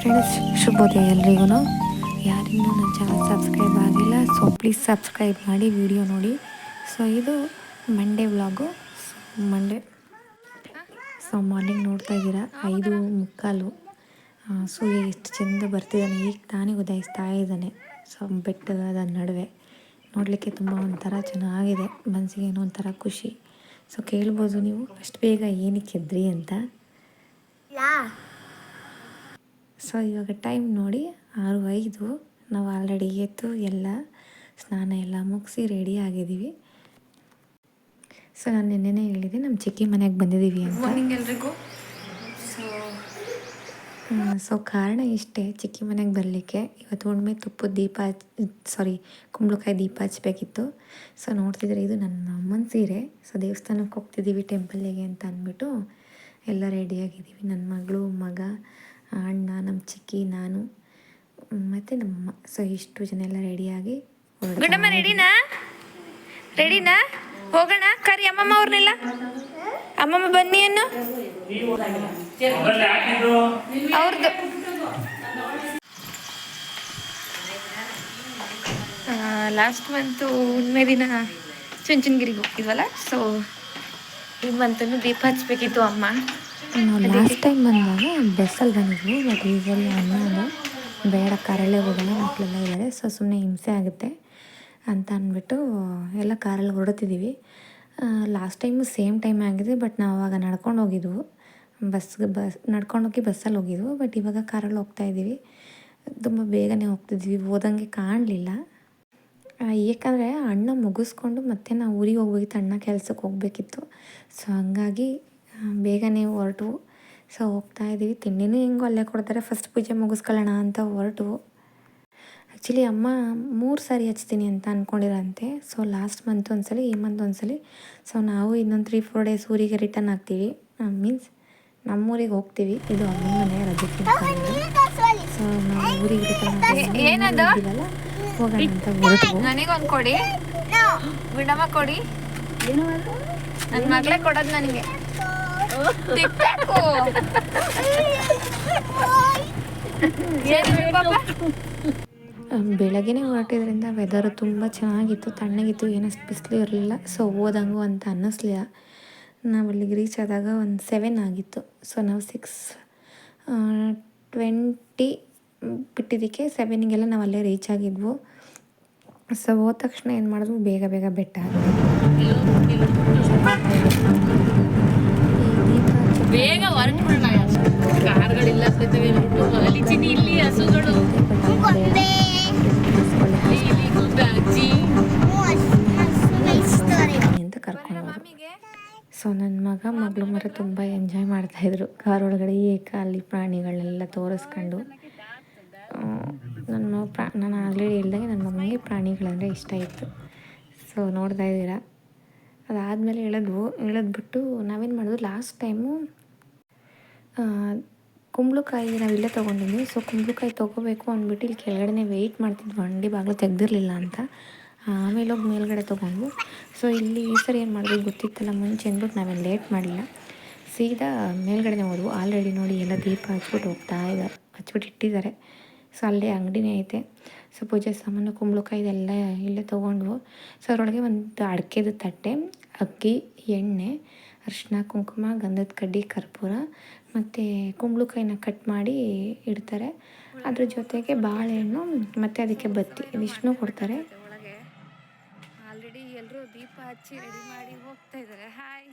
Friends ಶುಭೋದಯ ಎಲ್ರಿಗೂ ಯಾರಿಗೂ ನನ್ನ ಚಾನಲ್ ಸಬ್ಸ್ಕ್ರೈಬ್ ಆಗಿಲ್ಲ ಸೊ ಪ್ಲೀಸ್ ಸಬ್ಸ್ಕ್ರೈಬ್ ಮಾಡಿ ವಿಡಿಯೋ ನೋಡಿ. ಸೊ ಇದು Monday vlog Monday so morning ನೋಡ್ತಾ ಇದ್ದೀರಾ? ಐದು ಮುಕ್ಕಾಲು. ಸೂರ್ಯ ಎಷ್ಟು ಚೆಂದ ಬರ್ತಿದ್ದಾನೆ, ಈಗ ತಾನೇ ಉದಯಿಸ್ತಾ ಇದ್ದಾನೆ. ಸೊ ಬೆಟ್ಟದ ನಡುವೆ. ನೋಡಲಿಕ್ಕೆ ತುಂಬ ಒಂಥರ ಚೆನ್ನಾಗಿದೆ ಮನಸ್ಸಿಗೆ ಏನೋ ಒಂಥರ ಖುಷಿ. ಸೊ ಕೇಳ್ಬೋದು ನೀವು, ಅಷ್ಟು ಬೇಗ ಏನಕ್ಕೆ ಎದ್ರಿ ಅಂತ? ಸೊ ಇವಾಗ ಟೈಮ್ ನೋಡಿ ಆರು ಐದು. ನಾವು ಆಲ್ರೆಡಿ ಎದ್ದು ಎಲ್ಲ ಸ್ನಾನ ಎಲ್ಲ ಮುಗಿಸಿ ರೆಡಿ ಆಗಿದ್ದೀವಿ. ಸೊ ನಾನು ನಿನ್ನೆನೇ ಹೇಳಿದೆ ನಮ್ಮ ಚಿಕ್ಕಿ ಮನೆಗೆ ಬಂದಿದ್ದೀವಿ ಅಂತ. ಮಾರ್ನಿಂಗ್ ಎಲ್ರಿಗೂ. ಸೊ ಸೊ ಕಾರಣ ಇಷ್ಟೇ ಚಿಕ್ಕಿ ಮನೆಗೆ ಬರಲಿಕ್ಕೆ. ಇವತ್ತು ಹುಣ್ಣಿಮೆ ತುಪ್ಪದ ದೀಪ ಸಾರಿ ಕುಂಬಳಕಾಯಿ ದೀಪ ಹಚ್ಬೇಕಿತ್ತು. ಸೊ ನೋಡ್ತಿದ್ರೆ ಇದು ನನ್ನ ಅಮ್ಮನ ಸೀರೆ. ಸೊ ದೇವಸ್ಥಾನಕ್ಕೆ ಹೋಗ್ತಿದ್ದೀವಿ ಟೆಂಪಲ್ಲಿಗೆ ಅಂತ ಅಂದ್ಬಿಟ್ಟು ಎಲ್ಲ ರೆಡಿಯಾಗಿದ್ದೀವಿ ನನ್ನ ಮಗಳು ಮಗ ಅಣ್ಣ ನಮ್ಮ ಚಿಕ್ಕಿ ನಾನು. ಮತ್ತೆ ನಮ್ಮಮ್ಮ ಸೊ ಇಷ್ಟು ಜನ ಎಲ್ಲ ರೆಡಿಯಾಗಿ ಗುಂಡಮ್ಮ ರೆಡಿನಾ ರೆಡಿನಾ ಹೋಗೋಣ. ಕರಿ ಅಮ್ಮಮ್ಮ ಅವ್ರನ್ನೆಲ್ಲ ಅಮ್ಮಮ್ಮ ಬನ್ನಿ ಅನ್ನು. ಅವ್ರದ್ದು ಲಾಸ್ಟ್ ಮಂತು ಹುಣ್ಮೆ ದಿನ ಚುಂಚನಗಿರಿಗೆ ಹೋಗ್ತಿದ್ವಲ್ಲ ಸೊ ಈ ಮಂತನ್ನು ದೀಪ ಹಚ್ಬೇಕಿತ್ತು ಅಮ್ಮ. ನಾವು ಲಾಸ್ಟ್ ಟೈಮ್ ಬಂದಾಗ ಬಸ್ಸಲ್ಲಿ ಬಂದಿದ್ವಿ ಬಟ್ ಈಸಲ್ಲಿ ಅಣ್ಣ ಅದು ಬೇಡ ಕಾರಲ್ಲೇ ಹೋಗೋಣ ಮಕ್ಕಳೆಲ್ಲ ಇದ್ದಾರೆ ಸೊ ಸುಮ್ಮನೆ ಹಿಂಸೆ ಆಗುತ್ತೆ ಅಂತ ಅಂದ್ಬಿಟ್ಟು ಎಲ್ಲ ಕಾರಲ್ಲಿ ಹೊರಡ್ತಿದ್ದೀವಿ. ಲಾಸ್ಟ್ ಟೈಮು ಸೇಮ್ ಟೈಮ್ ಆಗಿದೆ ಬಟ್ ನಾವು ಅವಾಗ ನಡ್ಕೊಂಡು ಹೋಗಿದ್ವು. ಬಸ್ಗೆ ಬಸ್ ನಡ್ಕೊಂಡೋಗಿ ಬಸ್ಸಲ್ಲಿ ಹೋಗಿದ್ವು ಬಟ್ ಇವಾಗ ಕಾರಲ್ಲಿ ಹೋಗ್ತಾ ಇದ್ದೀವಿ. ತುಂಬ ಬೇಗನೆ ಹೋಗ್ತಿದ್ವಿ ಓದಂಗೆ ಕಾಣಲಿಲ್ಲ. ಏಕೆಂದರೆ ಅಣ್ಣ ಮುಗಿಸ್ಕೊಂಡು ಮತ್ತೆ ನಾವು ಊರಿಗೆ ಹೋಗ್ಬೇಕಿತ್ತು ಅಣ್ಣ ಕೆಲಸಕ್ಕೆ ಹೋಗಬೇಕಿತ್ತು. ಸೊ ಹಂಗಾಗಿ ಬೇಗನೆ ಹೊರಟು. ಸೊ ಹೋಗ್ತಾ ಇದ್ದೀವಿ. ತಿಂಡಿನೂ ಹೆಂಗೋ ಅಲ್ಲೇ ಕೊಡ್ತಾರೆ. ಫಸ್ಟ್ ಪೂಜೆ ಮುಗಿಸ್ಕೊಳ್ಳೋಣ ಅಂತ ಹೊರಟು. ಆ್ಯಕ್ಚುಲಿ ಅಮ್ಮ ಮೂರು ಸಾರಿ ಹಚ್ತೀನಿ ಅಂತ ಅಂದ್ಕೊಂಡಿರಂತೆ ಸೊ ಲಾಸ್ಟ್ ಮಂತ್ ಒಂದ್ಸಲಿ ಈ ಮಂತ್ ಒಂದ್ಸಲಿ. ಸೊ ನಾವು ಇನ್ನೊಂದು ತ್ರೀ ಫೋರ್ ಡೇಸ್ ಊರಿಗೆ ರಿಟರ್ನ್ ಆಗ್ತೀವಿ. ಮೀನ್ಸ್ ನಮ್ಮೂರಿಗೆ ಹೋಗ್ತೀವಿ. ಇದು ಅಮ್ಮ ಮನೆ ರಜಕ್ಕೆ ಸೊ ನಾವು ಊರಿಗೆ ರಿಟರ್ನ್? ಹೋಗೋಣ ಅಂತ ನನಗೊಂದು ಕೊಡಿ. ಏನು ಕೊಡಿ ನನ್ನ ಮಗಳೇ ಕೊಡೋದು ನನಗೆ. ತಿಕ್ಬೇಕು ಬೆಳಗ್ಗೆನೇ ಹೊರಟಿದ್ರಿಂದ ವೆದರ್ ತುಂಬ ಚೆನ್ನಾಗಿತ್ತು ತಣ್ಣಗಿತ್ತು ಏನಷ್ಟು ಬಿಸಿಲು ಇರಲಿಲ್ಲ. ಸೊ ಹೋದಂಗೂ ಅಂತ ಅನ್ನಿಸ್ಲಿಲ್ಲ. ನಾವು ಅಲ್ಲಿಗೆ ರೀಚ್ ಆದಾಗ ಒಂದು ಸೆವೆನ್ ಆಗಿತ್ತು. ಸೊ ನಾವು ಸಿಕ್ಸ್ ಟ್ವೆಂಟಿ ಬಿಟ್ಟಿದ್ದಕ್ಕೆ ಸೆವೆನಿಗೆಲ್ಲ ನಾವು ಅಲ್ಲೇ ರೀಚ್ ಆಗಿದ್ವು. ಸೊ ಹೋದ ತಕ್ಷಣ ಏನು ಮಾಡಿದ್ವು? ಬೇಗ ಬೇಗ ಬೆಟ್ಟ ಬೇಗ ಹೊರಟ್ಬಿಡೋಣ ಕಾರ್ಗಳಿಲ್ಲ ಅಲ್ಲಿ ಚಿನ್ನಿ ಇಲ್ಲಿ ಹಸುಗಳು. ಅಜ್ಜಿ. ಅಂತ ಕರ್ಕೊಂಡು ಹೋದ್ರು. ಸೊ ನನ್ನ ಮಗ ಮಗಳು ಮರ ತುಂಬ ಎಂಜಾಯ್ ಮಾಡ್ತಾಯಿದ್ರು ಕಾರ್ ಒಳಗಡೆ ಏಕ ಅಲ್ಲಿ ಪ್ರಾಣಿಗಳನ್ನೆಲ್ಲ ತೋರಿಸ್ಕೊಂಡು. ನನ್ನ ಮಗ ಪ್ರಾ ನಾನು ಆಗಲೇ ಹೇಳ್ದಂಗೆ ನನ್ನ ಮಗನಿಗೆ ಪ್ರಾಣಿಗಳಂದರೆ ಇಷ್ಟ ಇತ್ತು. ಸೊ ನೋಡ್ತಾ ಇದ್ದೀರಾ? ಅದಾದಮೇಲೆ ಇಳಿದ್ವು ಇಳಿದ್ಬಿಟ್ಟು ನಾವೇನು ಮಾಡಿದ್ವು ಲಾಸ್ಟ್ ಟೈಮು ಕುಂಬಳಕಾಯಿ ನಾವು ಇಲ್ಲೇ ತೊಗೊಂಡಿದ್ವಿ. ಸೊ ಕುಂಬಳಕಾಯಿ ತೊಗೋಬೇಕು ಅಂದ್ಬಿಟ್ಟು ಇಲ್ಲಿ ಕೆಳಗಡೆ ವೆಯ್ಟ್ ಮಾಡ್ತಿದ್ವಿ. ಅಂಗಡಿ ಬಾಗಿಲು ತೆಗ್ದಿರಲಿಲ್ಲ ಅಂತ. ಆಮೇಲೆ ಹೋಗಿ ಮೇಲ್ಗಡೆ ತೊಗೊಂಡ್ವು. ಸೊ ಇಲ್ಲಿ ಈ ಸರಿ ಏನು ಮಾಡಿದ್ವಿ ಗೊತ್ತಿತ್ತಲ್ಲ, ಮುಂಚೆ ಅಂದ್ಬಿಟ್ಟು ನಾವೇನು ಲೇಟ್ ಮಾಡಿಲ್ಲ. ಸೀದಾ ಮೇಲ್ಗಡೆನೇ ಹೋದ್ವು. ಆಲ್ರೆಡಿ ನೋಡಿ ಎಲ್ಲ ದೀಪ ಹಚ್ಬಿಟ್ಟು ಹೋಗ್ತಾ ಇದ್ದಾರೆ ಹಚ್ಬಿಟ್ಟು ಇಟ್ಟಿದ್ದಾರೆ. ಸೊ ಅಲ್ಲೇ ಅಂಗಡಿನೇ ಐತೆ. ಸೊ ಪೂಜೆ ಸಾಮಾನು, ಕುಂಬಳಕಾಯಿ ಇದೆಲ್ಲ ಇಲ್ಲೇ ತೊಗೊಂಡ್ವು. ಸೊ ಅದರೊಳಗೆ ಒಂದು ಅಡಿಕೆದು ತಟ್ಟೆ, ಅಕ್ಕಿ, ಎಣ್ಣೆ ಅರಿಶಿನ ಕುಂಕುಮ, ಗಂಧದ ಕಡ್ಡಿ, ಕರ್ಪೂರ ಮತ್ತು ಕುಂಬಳಕಾಯಿನ ಕಟ್ ಮಾಡಿ ಇಡ್ತಾರೆ. ಅದ್ರ ಜೊತೆಗೆ ಬಾಳೆಹಣ್ಣು ಮತ್ತು ಅದಕ್ಕೆ ಬತ್ತಿ, ಇದಿಷ್ಟನ್ನೂ ಕೊಡ್ತಾರೆ. ಆಲ್ರೆಡಿ ಎಲ್ಲರೂ ದೀಪ ಹಚ್ಚಿ ರೆಡಿ ಮಾಡಿ ಹೋಗ್ತಾ ಇದ್ದಾರೆ. ಹಾಯ್.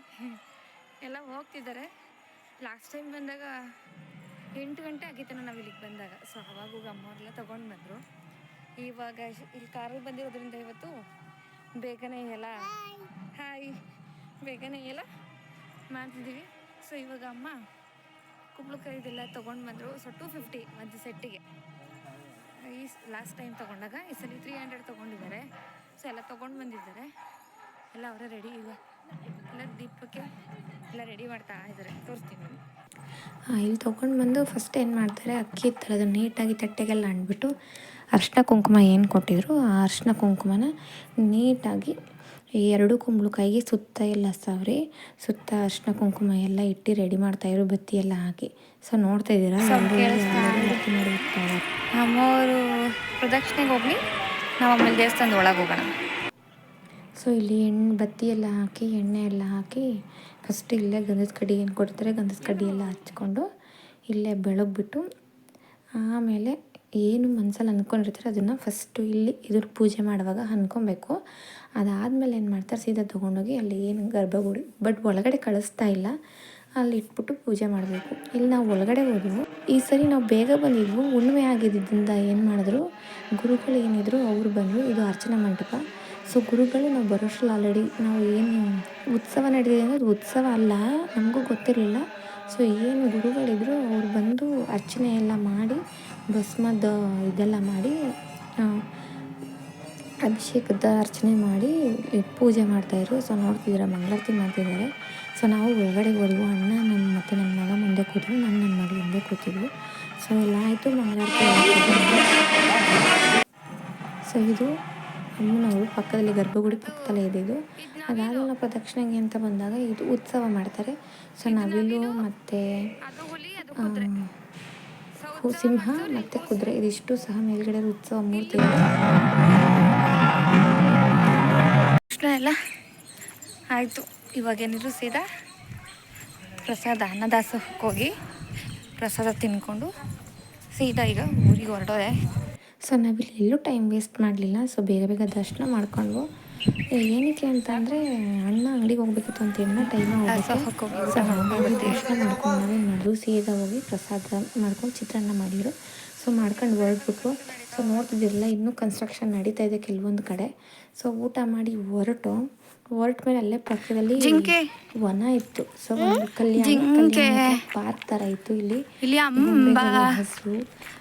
ಎಲ್ಲ ಹೋಗ್ತಿದ್ದಾರೆ. ಲಾಸ್ಟ್ ಟೈಮ್ ಬಂದಾಗ ಎಂಟು ಗಂಟೆ ಆಗಿತ್ತು ನಾವು ಇಲ್ಲಿಗೆ ಬಂದಾಗ. ಸೊ, ಅವಾಗೂ ಅಮ್ಮವ್ರೆಲ್ಲ ತೊಗೊಂಡು ಬಂದರು. ಇವಾಗ ಇಲ್ಲಿ ಕಾರಲ್ಲಿ ಬಂದಿರೋದ್ರಿಂದ ಇವತ್ತು ಬೇಗನೆ ಎಲ್ಲ ಹಾಯ್. ಬೇಗನೆ ಎಲ್ಲ ಮಾಡ್ತಿದ್ದೀವಿ. ಸೊ, ಇವಾಗ ಅಮ್ಮ ಕುಂಬಳಕಾಯಿದೆಲ್ಲ ತೊಗೊಂಡು ಬಂದರು. ಸೊ ಟೂ ಫಿಫ್ಟಿ ಒಂದು ಸೆಟ್ಟಿಗೆ. ಈ ಲಾಸ್ಟ್ ಟೈಮ್ ತೊಗೊಂಡಾಗ ಈ ಸಲ ತ್ರೀ ಹಂಡ್ರೆಡ್ ತೊಗೊಂಡಿದ್ದಾರೆ. ಸೊ ಎಲ್ಲ ತೊಗೊಂಡು ಬಂದಿದ್ದಾರೆ. ಎಲ್ಲ ಅವರೇ ರೆಡಿ ಈಗ ಎಲ್ಲ ದೀಪಕ್ಕೆ ಎಲ್ಲ ರೆಡಿ ಮಾಡ್ತಾ ಇದ್ದಾರೆ. ತೋರಿಸ್ತೀನಿ ಇಲ್ಲಿ ತೊಗೊಂಡು ಬಂದು ಫಸ್ಟ್ ಏನು ಮಾಡ್ತಾರೆ, ಅಕ್ಕಿ ಅದನ್ನು ನೀಟಾಗಿ ತಟ್ಟೆಗೆಲ್ಲ ಅಂದ್ಬಿಟ್ಟು ಅರ್ಶಿನ ಕುಂಕುಮ ಏನು ಕೊಟ್ಟಿದ್ರು, ಆ ಅರ್ಶಿನ ಕುಂಕುಮನ ನೀಟಾಗಿ ಈ ಎರಡು ಕುಂಬಳಕಾಯಿಗೆ ಸುತ್ತ ಎಲ್ಲ ಸವರಿ ಸುತ್ತ ಅರ್ಶಿನ ಕುಂಕುಮ ಎಲ್ಲ ಇಟ್ಟು ರೆಡಿ ಮಾಡ್ತಾಯಿದ್ರು ಬತ್ತಿ ಎಲ್ಲ ಹಾಕಿ. ಸೊ ನೋಡ್ತಾ ಇದ್ದಾರೆ. ನಮ್ಮವರು ಪ್ರದಕ್ಷಿಣೆಗೆ ಹೋಗ್ಲಿ ನಾವು ಆಮೇಲೆ ದೇವಸ್ಥಾನದ ಒಳಗೆ ಹೋಗೋಣ. ಸೊ ಇಲ್ಲಿ ಎಣ್ಣೆ ಬತ್ತಿ ಎಲ್ಲ ಹಾಕಿ ಎಣ್ಣೆ ಎಲ್ಲ ಹಾಕಿ ಫಸ್ಟ್ ಇಲ್ಲೇ ಗಂಧದ ಕಡ್ಡಿ ಏನು ಕೊಡ್ತಾರೆ ಗಂಧದ ಕಡ್ಡಿ ಎಲ್ಲ ಹಚ್ಕೊಂಡು ಇಲ್ಲೇ ಬೆಳಗ್ಬಿಟ್ಟು ಆಮೇಲೆ ಏನು ಮನಸ್ಸಲ್ಲಿ ಅಂದ್ಕೊಂಡಿರ್ತಾರೆ ಅದನ್ನು ಫಸ್ಟು ಇಲ್ಲಿ ಇದ್ರ ಪೂಜೆ ಮಾಡುವಾಗ ಅಂದ್ಕೊಬೇಕು ಅದಾದಮೇಲೆ ಏನು ಮಾಡ್ತಾರೆ, ಸೀದಾ ತೊಗೊಂಡೋಗಿ ಅಲ್ಲಿ ಏನು ಗರ್ಭಗುಡಿ ಬಟ್ ಒಳಗಡೆ ಕಳಿಸ್ತಾ ಇಲ್ಲ. ಅಲ್ಲಿ ಇಟ್ಬಿಟ್ಟು ಪೂಜೆ ಮಾಡಬೇಕು. ಇಲ್ಲಿ ನಾವು ಒಳಗಡೆ ಹೋದ್ವು. ಈ ಸರಿ ನಾವು ಬೇಗ ಬಂದಿದ್ವು. ಉಣ್ಮೆ ಆಗಿದ್ದರಿಂದ ಏನು ಮಾಡಿದ್ರು, ಗುರುಗಳು ಏನಿದ್ರು ಅವರು ಬಂದರು, ಇದು ಅರ್ಚನಾ ಮಂಟಪ. ಸೊ ಗುರುಗಳು ನಾವು ಬರೋಷ್ಟ್ರಲ್ಲಿ ಆಲ್ರೆಡಿ ನಾವು ಏನು ಉತ್ಸವ ನಡೆದಿದೆ ಅಂದರೆ ಅದು ಉತ್ಸವ ಅಲ್ಲ, ನಮಗೂ ಗೊತ್ತಿರಲಿಲ್ಲ. ಸೊ ಏನು ಗುರುಗಳಿದ್ರು ಅವ್ರು ಬಂದು ಅರ್ಚನೆ ಎಲ್ಲ ಮಾಡಿ, ಭಸ್ಮದ ಇದೆಲ್ಲ ಮಾಡಿ ಅಭಿಷೇಕದ ಅರ್ಚನೆ ಮಾಡಿ ಪೂಜೆ ಮಾಡ್ತಾಯಿದ್ರು ಸೊ ನೋಡ್ತಿದ್ದೀರಾ, ಮಂಗಳಾರತಿ ಮಾಡ್ತಿದ್ದಾರೆ. ಸೊ ನಾವು ಒಳಗಡೆ ಹೋದ್ವು. ಅಣ್ಣ ನನ್ನ ಮತ್ತು ನನ್ನ ಮಗ ಮುಂದೆ ಕೂತಿದ್ರು, ನಾನು ನನ್ನ ಮಗಳು ಮುಂದೆ ಕೂತಿದ್ವಿ. ಸೊ ಎಲ್ಲ ಆಯಿತು, ಮಂಗಳಾರತಿ ಸೊ ಇದು ಅಮ್ಮನವರು ಪಕ್ಕದಲ್ಲಿ ಗರ್ಭಗುಡಿ ಪಕ್ಕದಲ್ಲೇ ಇದೆ ಇದು ಅದಾದ ಪ್ರದಕ್ಷಿಣೆಗೆ ಅಂತ ಬಂದಾಗ ಇದು ಉತ್ಸವ ಮಾಡ್ತಾರೆ. ಸೊ ನವಿಲು ಮತ್ತು ಸಿಂಹ ಮತ್ತು ಕುದುರೆ, ಇದಿಷ್ಟು ಸಹ ಮೇಲ್ಗಡೆ ಉತ್ಸವ ಮೂರ್ತಿ ಕೃಷ್ಣ ಎಲ್ಲ ಆಯಿತು. ಇವಾಗೇನಿದ್ರು ಸೀದಾ ಪ್ರಸಾದ, ಅನ್ನದಾಸಕ್ಕೆ ಹೋಗಿ ಪ್ರಸಾದ ತಿನ್ಕೊಂಡು ಸೀದಾ ಈಗ ಊರಿಗೆ ಹೊರಡೋದೆ ಸೊ ನಾವಿಲ್ಲಿ ಎಲ್ಲೂ ಟೈಮ್ ವೇಸ್ಟ್ ಮಾಡಲಿಲ್ಲ. ಸೊ ಬೇಗ ಬೇಗ ದರ್ಶನ ಮಾಡ್ಕೊಂಡು ಏನಕ್ಕೆ ಅಂತ ಅಂದರೆ ಅಣ್ಣ ಅಂಗಡಿಗೆ ಹೋಗ್ಬೇಕಿತ್ತು ಅಂತ ಹೇಳಿ ಟೈಮ್ ಸೊ ಹಾಗಾಗಿ ದರ್ಶನ ಮಾಡ್ಕೊಂಡು ನಾವೇನು ಮಾಡಿದ್ರು ಸೀದಾ ಹೋಗಿ ಪ್ರಸಾದ ಮಾಡ್ಕೊಂಡು ಚಿತ್ರಾನ್ನ ಮಾಡಿದ್ರು. ಸೊ ಮಾಡ್ಕೊಂಡು ಹೊರಟ್ಬಿಟ್ಟು ಸೊ ನೋಡ್ತಿದ್ದಿರಲ್ಲ ಇನ್ನೂ ಕನ್ಸ್ಟ್ರಕ್ಷನ್ ನಡೀತಾ ಇದೆ ಕೆಲವೊಂದು ಕಡೆ. ಸೊ ಊಟ ಮಾಡಿ ಹೊರಟು. ಹೊರಟ ಮೇಲೆ ಅಲ್ಲೇ ಪಕ್ಕದಲ್ಲಿ ಜಿಂಕೆ. ವನ ಇತ್ತು. ಸೊ ಕಲ್ಯಾಣ ಜಿಂಕೆ. ಪಾರ್ಕ್ ಥರ ಇತ್ತು ಇಲ್ಲಿ. ಇಲ್ಲಿ ಅಂಬ. ಗೊಂಬೆಗಳ ಹಸು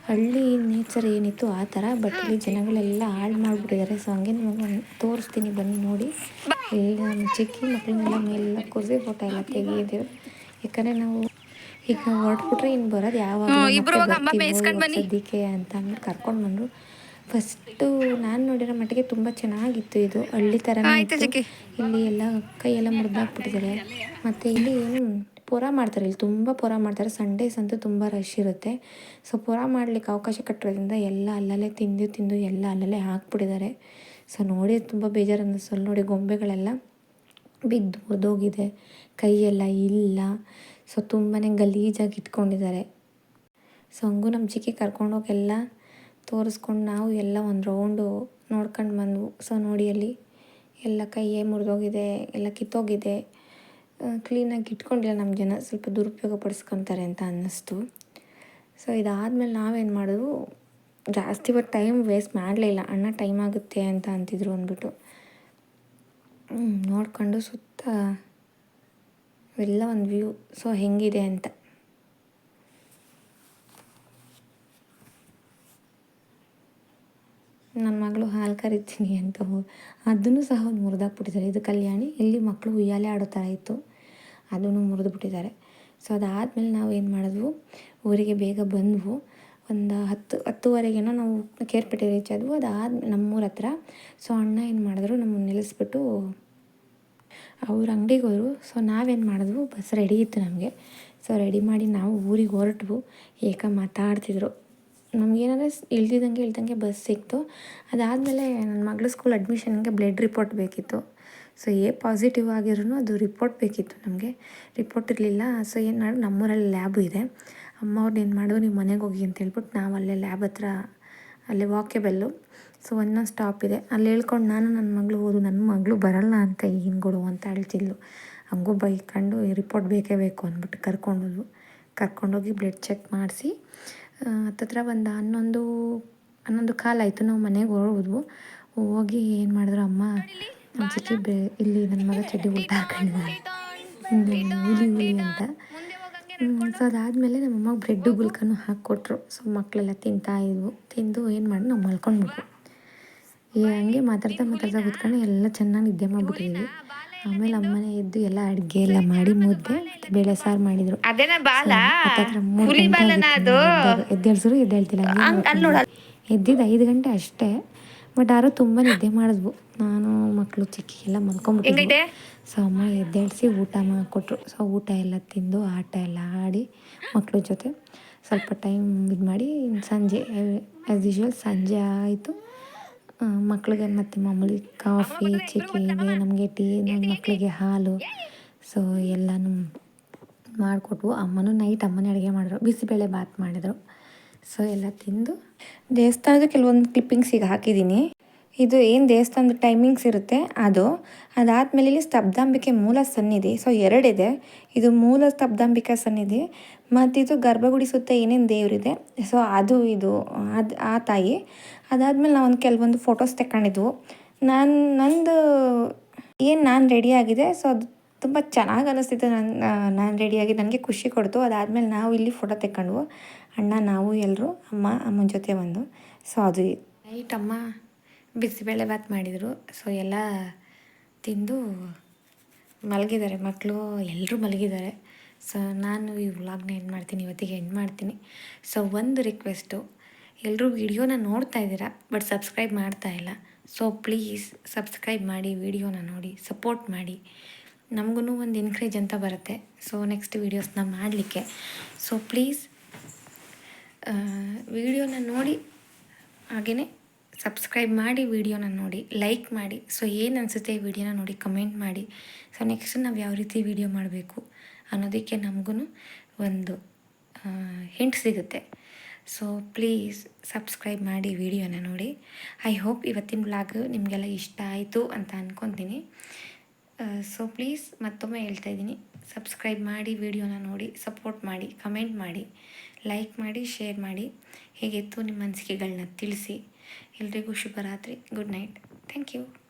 ಹಳ್ಳಿ ನೇಚರ್ ಏನಿತ್ತು ಆ ಥರ ಬಟ್ ಇಲ್ಲಿ ಜನಗಳೆಲ್ಲ ಹಾಳು ಮಾಡಿಬಿಟ್ಟಿದ್ದಾರೆ. ಸೊ ಹಂಗೆ ನಿಮಗೆ ತೋರಿಸ್ತೀನಿ ಬನ್ನಿ ನೋಡಿ. ಎಲ್ಲ ಚಿಕ್ಕಿ ಮಕ್ಕಳನ್ನೆಲ್ಲ ಮೇಲೆಲ್ಲ ಕೂರಿಸಿ ಫೋಟೋ ಎಲ್ಲ ತೆಗೆಯಿದ್ದೀವಿ ಯಾಕಂದರೆ ನಾವು ಈಗ ಹೊರಟ್ಬಿಟ್ರೆ ಇನ್ನು ಬರೋದು ಯಾವಾಗ. ಸದ್ಯಕ್ಕೆ ಅಂತ ಕರ್ಕೊಂಡು ಬಂದರು. ಫಸ್ಟು ನಾನು ನೋಡಿರೋ ಮಟ್ಟಿಗೆ ತುಂಬ ಚೆನ್ನಾಗಿತ್ತು ಇದು. ಹಳ್ಳಿ ಥರ. ಇಲ್ಲಿ ಎಲ್ಲ ಕೈಯೆಲ್ಲ ಮುರಿದಾಕ್ಬಿಟ್ಟಿದ್ದಾರೆ ಮತ್ತು ಇಲ್ಲಿ ಏನು ಪುರ ಮಾಡ್ತಾರೆ. ಇಲ್ಲಿ ತುಂಬ ಪೂರ ಮಾಡ್ತಾರೆ. ಸಂಡೇಸ್ ಅಂತೂ ತುಂಬ ರಶ್ ಇರುತ್ತೆ. ಸೊ ಪುರ ಮಾಡ್ಲಿಕ್ಕೆ ಅವಕಾಶ ಕಟ್ಟಿರೋದ್ರಿಂದ ಎಲ್ಲ ಅಲ್ಲಲ್ಲೇ ತಿಂದು ತಿಂದು ಎಲ್ಲ ಅಲ್ಲಲ್ಲೇ ಹಾಕ್ಬಿಟ್ಟಿದ್ದಾರೆ ಸೊ ನೋಡಿ ತುಂಬ ಬೇಜಾರು ಅನ್ನಿಸ್ತು ಅಲ್ಲಿ ನೋಡಿ ಗೊಂಬೆಗಳೆಲ್ಲ ಬಿದ್ದು ಮುರಿದೋಗಿದೆ. ಕೈಯೆಲ್ಲ ಇಲ್ಲ. ಸೊ ತುಂಬಾ ಗಲೀಜಾಗಿ ಇಟ್ಕೊಂಡಿದ್ದಾರೆ ಸೊ ಹಂಗೂ ನಮ್ಮ ಚಿಕ್ಕಿ ಕರ್ಕೊಂಡೋಗಿ ಎಲ್ಲ ತೋರಿಸ್ಕೊಂಡು ನಾವು ಎಲ್ಲ ಒಂದು ರೌಂಡು ನೋಡ್ಕೊಂಡು ಬಂದ್ವು. ಸೊ ನೋಡಿ ಅಲ್ಲಿ ಎಲ್ಲ ಕೈಯೇ ಮುರಿದೋಗಿದೆ, ಎಲ್ಲ ಕಿತ್ತೋಗಿದೆ. ಕ್ಲೀನಾಗಿ ಇಟ್ಕೊಂಡಿಲ್ಲ ನಮ್ಮ ಜನ. ಸ್ವಲ್ಪ ದುರುಪಯೋಗ ಪಡಿಸ್ಕೊತಾರೆ ಅಂತ ಅನ್ನಿಸ್ತು. ಸೊ ಇದಾದಮೇಲೆ ನಾವೇನು ಮಾಡಿದ್ವು? ಜಾಸ್ತಿ ಹೊತ್ತು ಟೈಮ್ ವೇಸ್ಟ್ ಮಾಡಲಿಲ್ಲ ಅಣ್ಣ ಟೈಮ್ ಆಗುತ್ತೆ ಅಂತ ಅಂತಿದ್ರು ಅಂದ್ಬಿಟ್ಟು. ನೋಡ್ಕೊಂಡು ಸುತ್ತ ಎಲ್ಲ ಒಂದು ವ್ಯೂ ಸೊ ಹೆಂಗಿದೆ ಅಂತ. ನನ್ನ ಮಗಳು ಹಾಲು ಕರಿತೀನಿ ಅಂತ ಅದನ್ನು ಸಹ ಒಂದು ಮುರಿದಾಕ್ಬಿಟ್ಟಿದ್ದಾರೆ ಇದು ಕಲ್ಯಾಣಿ, ಇಲ್ಲಿ ಮಕ್ಕಳು ಉಯ್ಯಾಲೆ ಆಡೋ ಥರ ಇತ್ತು. ಅದನ್ನು ಮುರಿದು ಬಿಟ್ಟಿದ್ದಾರೆ ಸೊ ಅದಾದಮೇಲೆ ನಾವು ಏನು ಮಾಡಿದ್ವು? ಊರಿಗೆ ಬೇಗ ಬಂದ್ವು. ಒಂದು ಹತ್ತು, ಹತ್ತುವರೆಗೇನೋ ನಾವು ಕೇರ್ಪೇಟೆ ರೀಚ್ ಆದ್ವು. ಅದಾದ ನಮ್ಮೂರ ಹತ್ರ. ಸೊ ಅಣ್ಣ ಏನು ಮಾಡಿದ್ರು? ನಮ್ಮನ್ನು ನಿಲ್ಲಿಸ್ಬಿಟ್ಟು ಅವ್ರ ಅಂಗಡಿಗೆ ಹೋದ್ರು ಸೊ ನಾವೇನು ಮಾಡಿದ್ವು? ಬಸ್ ರೆಡಿ ಇತ್ತು ನಮಗೆ. ಸೊ ರೆಡಿ ಮಾಡಿ ನಾವು ಊರಿಗೆ ಹೊರಟ್ವು. ಏಕ ಮಾತಾಡ್ತಿದ್ರು. ನಮಗೇನಂದರೆ ಇಳ್ದಿದ್ದಂಗೆ ಇಳ್ದಂಗೆ ಬಸ್ ಸಿಕ್ತು. ಅದಾದಮೇಲೆ ನನ್ನ ಮಗಳ ಸ್ಕೂಲ್ ಅಡ್ಮಿಷನ್ಗೆ ಬ್ಲಡ್ ರಿಪೋರ್ಟ್ ಬೇಕಿತ್ತು. ಸೊ ಎ ಪಾಸಿಟಿವ್ ಆಗಿರೂ ಅದು ರಿಪೋರ್ಟ್ ಬೇಕಿತ್ತು ನಮಗೆ. ರಿಪೋರ್ಟ್ ಇರಲಿಲ್ಲ. ಸೊ ಏನು ಮಾಡಿ, ನಮ್ಮೂರಲ್ಲಿ ಲ್ಯಾಬು ಇದೆ. ಅಮ್ಮ ಅವ್ರನ್ನ ಏನು ಮಾಡಿದ್ರು ನೀವು ಮನೆಗೆ ಹೋಗಿ ಅಂತ ಹೇಳ್ಬಿಟ್ಟು ನಾವು ಅಲ್ಲೇ ಲ್ಯಾಬ್ ಹತ್ರ, ಅಲ್ಲೇ ವಾಕೆಬಲ್ಲು ಸೊ ಒಂದೊಂದು ಸ್ಟಾಪ್ ಇದೆ. ಅಲ್ಲಿ ಹೇಳ್ಕೊಂಡು ನಾನು ನನ್ನ ಮಗಳು ಓದು ನನ್ನ ಮಗಳು ಬರಲ್ಲ ಅಂತ ಏನು ಕೊಡು ಅಂತ ಹೇಳ್ತಿದ್ಲು. ಹಂಗೂ ಬೈಕೊಂಡು ರಿಪೋರ್ಟ್ ಬೇಕೇ ಬೇಕು ಅಂದ್ಬಿಟ್ಟು ಕರ್ಕೊಂಡೋದ್ವು ಕರ್ಕೊಂಡೋಗಿ ಬ್ಲಡ್ ಚೆಕ್ ಮಾಡಿಸಿ ಹತ್ತತ್ರ ಒಂದು ಹನ್ನೊಂದು ಹನ್ನೊಂದು ಕಾಲಾಯಿತು ನಾವು ಮನೆಗೆ ಹೋದ್ವು. ಹೋಗಿ ಏನು ಮಾಡಿದ್ರು ಅಮ್ಮ ನಮ್ಮ ಇಲ್ಲಿ ನನ್ನ ಮಗ ಚಡ್ಡಿ ಊಟ ಹಾಕೊಂಡಿದ್ದಾರೆ ಹುಲಿ ಹುಲಿ ಅಂತ. ಸೊ ಅದಾದಮೇಲೆ ನಮ್ಮಮ್ಮ ಬ್ರೆಡ್ಡು ಗುಲ್ಕನೂ ಹಾಕ್ಕೊಟ್ರು ಸೊ ಮಕ್ಕಳೆಲ್ಲ ತಿಂತಾ ಇದ್ವು. ತಿಂದು ಏನು ಮಾಡಿ ನಾವು ಮಲ್ಕೊಂಡ್ಬಿಟ್ವು. ಹಂಗೆ ಮಾತಾಡ್ತಾ ಮಾತಾಡ್ತಾ ಕೂತ್ಕೊಂಡು ಎಲ್ಲ ಚೆನ್ನಾಗಿ ನಿದ್ದೆ ಮಾಡಿಬಿಟ್ಟಿದ್ವಿ. ಆಮೇಲೆ ಅಮ್ಮನೇ ಎದ್ದು ಎಲ್ಲ ಅಡುಗೆ ಎಲ್ಲ ಮಾಡಿ ಮುದ್ದೆ ಮತ್ತೆ ಬೇಳೆ ಸಾರು ಮಾಡಿದ್ರು. ಅದೇನ ಬಾಲ? ಹುಲಿ ಬಾಲನ ಅದು? ನಾನು ಎದ್ದು- ಎದ್ದೇಳ್ಸಿದ್ರು ಎದ್ದೇಳ್ತಿಲ್ಲ ಎದ್ದಿದ್ದು ಐದು ಗಂಟೆ ಅಷ್ಟೇ. ಬಟ್ ಯಾರು ತುಂಬಾ ನಿದ್ದೆ ಮಾಡಿದ್ವು. ನಾನು ಮಕ್ಕಳು ಚಿಕ್ಕಿಗೆಲ್ಲ ಹೆಂಗೈತೆ? ಸೊ ಅಮ್ಮ ಎದ್ದೇಳಿಸಿ ಊಟ ಮಾಡಿಕೊಟ್ರು. ಸೊ ಊಟ ಎಲ್ಲ ತಿಂದು ಆಟ ಎಲ್ಲ ಆಡಿ ಮಕ್ಕಳ ಜೊತೆ ಸ್ವಲ್ಪ ಟೈಮ್ ಇದು ಮಾಡಿ ಸಂಜೆ ಆ್ಯಸ್ ಯೂಶ್ವಲ್ ಸಂಜೆ ಆಯಿತು. ಮಕ್ಕಳಿಗೆ ಮತ್ತು ಮಾಮೂಲಿ ಕಾಫಿ ಚಿಕ್ಕಿಗೆ ನಮಗೆ ಟೀ ನಮ್ಮ ಮಕ್ಕಳಿಗೆ ಹಾಲು. ಸೊ ಎಲ್ಲನೂ ಮಾಡಿಕೊಟ್ವು. ಅಮ್ಮನೂ ನೈಟ್ ಅಮ್ಮನೇ ಅಡುಗೆ ಮಾಡಿದ್ರು. ಬಿಸಿಬೇಳೆ ಬಾತ್ ಮಾಡಿದರು. ಸೊ ಎಲ್ಲ ತಿಂದು ದೇವಸ್ಥಾನದ ಕೆಲವೊಂದು ಕ್ಲಿಪ್ಪಿಂಗ್ಸ್ ಈಗ ಹಾಕಿದ್ದೀನಿ. ಇದು ಏನು ದೇವಸ್ಥಾನದ ಟೈಮಿಂಗ್ಸ್ ಇರುತ್ತೆ? ಅದು ಅದಾದಮೇಲೆ ಇಲ್ಲಿ ಸ್ತಬ್ಧಾಂಬಿಕೆ ಮೂಲ ಸನ್ನಿಧಿ. ಸೊ ಎರಡಿದೆ. ಇದು ಮೂಲ ಸ್ತಬ್ಧಾಂಬಿಕಾ ಸನ್ನಿಧಿ. ಮತ್ತು ಇದು ಗರ್ಭಗುಡಿ ಸುತ್ತ ಏನೇನು ದೇವರಿದೆ? ಸೊ ಅದು ಇದು, ಅದು, ಆ ತಾಯಿ. ಅದಾದಮೇಲೆ ನಾವೊಂದು ಕೆಲವೊಂದು ಫೋಟೋಸ್ ತಗೊಂಡಿದ್ವು ನಾನು, ನಂದು ಏನು ನಾನು ರೆಡಿ ಆಗಿದೆ? ಸೊ ಅದು ತುಂಬ ಚೆನ್ನಾಗಿ ಅನ್ನಿಸ್ತಿತ್ತು ನನ್ನ ನಾನು ರೆಡಿಯಾಗಿ ನನಗೆ ಖುಷಿ ಕೊಡ್ತು. ಅದಾದಮೇಲೆ ನಾವು ಇಲ್ಲಿ ಫೋಟೋ ತೆಕ್ಕೊಂಡ್ವು. ಅಣ್ಣ, ನಾವು ಎಲ್ಲರೂ ಅಮ್ಮ, ಅಮ್ಮನ ಜೊತೆ ಬಂದು. ಸೊ ಅದು ರೈಟ್ ಅಮ್ಮ. ಬಿಸಿಬೇಳೆ ಭಾತ್ ಮಾಡಿದರು. ಸೊ ಎಲ್ಲ ತಿಂದು ಮಲಗಿದ್ದಾರೆ. ಮಕ್ಕಳು ಎಲ್ಲರೂ ಮಲಗಿದ್ದಾರೆ. ಸೊ ನಾನು ಈ ವ್ಲಾಗ್ನ ಎಂಡ್ ಮಾಡ್ತೀನಿ. ಇವತ್ತಿಗೆ ಎಂಡ್ ಮಾಡ್ತೀನಿ. ಸೊ ಒಂದು ರಿಕ್ವೆಸ್ಟು ಎಲ್ಲರೂ ವಿಡಿಯೋನ ನೋಡ್ತಾ ಇದ್ದೀರಾ? ಬಟ್ ಸಬ್ಸ್ಕ್ರೈಬ್ ಮಾಡ್ತಾ ಇಲ್ಲ. ಸೊ ಪ್ಲೀಸ್ ಸಬ್ಸ್ಕ್ರೈಬ್ ಮಾಡಿ, ವಿಡಿಯೋನ ನೋಡಿ ಸಪೋರ್ಟ್ ಮಾಡಿ. ನಮಗೂ ಒಂದು ಎನ್ಕರೇಜ್ ಅಂತ ಬರುತ್ತೆ. ಸೊ ನೆಕ್ಸ್ಟ್ ವೀಡಿಯೋಸ್ನ ಮಾಡಲಿಕ್ಕೆ. ಸೊ ಪ್ಲೀಸ್ ವಿಡಿಯೋನ ನೋಡಿ ಹಾಗೆಯೇ ಸಬ್ಸ್ಕ್ರೈಬ್ ಮಾಡಿ ವಿಡಿಯೋನ ನೋಡಿ, ಲೈಕ್ ಮಾಡಿ. ಸೊ ಏನು ಅನಿಸುತ್ತೆ ಈ ವಿಡಿಯೋನ ನೋಡಿ ಕಮೆಂಟ್ ಮಾಡಿ. ಸೊ, ನೆಕ್ಸ್ಟ್ ನಾವು ಯಾವ ರೀತಿ ವಿಡಿಯೋ ಮಾಡಬೇಕು ಅನ್ನೋದಕ್ಕೆ ನಮಗೂ ಒಂದು ಹಿಂಟ್ ಸಿಗುತ್ತೆ. ಸೊ ಪ್ಲೀಸ್ ಸಬ್ಸ್ಕ್ರೈಬ್ ಮಾಡಿ ವಿಡಿಯೋನ ನೋಡಿ. ಐ ಹೋಪ್ ಇವತ್ತಿನ ಬ್ಲಾಗ್ ನಿಮಗೆಲ್ಲ ಇಷ್ಟ ಆಯಿತು ಅಂತ ಅಂದ್ಕೊತೀನಿ ಸೊ ಪ್ಲೀಸ್ ಮತ್ತೊಮ್ಮೆ ಹೇಳ್ತಾ ಇದ್ದೀನಿ. ಸಬ್ಸ್ಕ್ರೈಬ್ ಮಾಡಿ ವಿಡಿಯೋನ ನೋಡಿ ಸಪೋರ್ಟ್ ಮಾಡಿ ಕಮೆಂಟ್ ಮಾಡಿ ಲೈಕ್ ಮಾಡಿ ಶೇರ್ ಮಾಡಿ. ಹೇಗಿತ್ತು ನಿಮ್ಮ ಅನಿಸಿಕೆಗಳನ್ನ ತಿಳಿಸಿ. ಎಲ್ರಿಗೂ ಶುಭರಾತ್ರಿ. Good night. Thank you.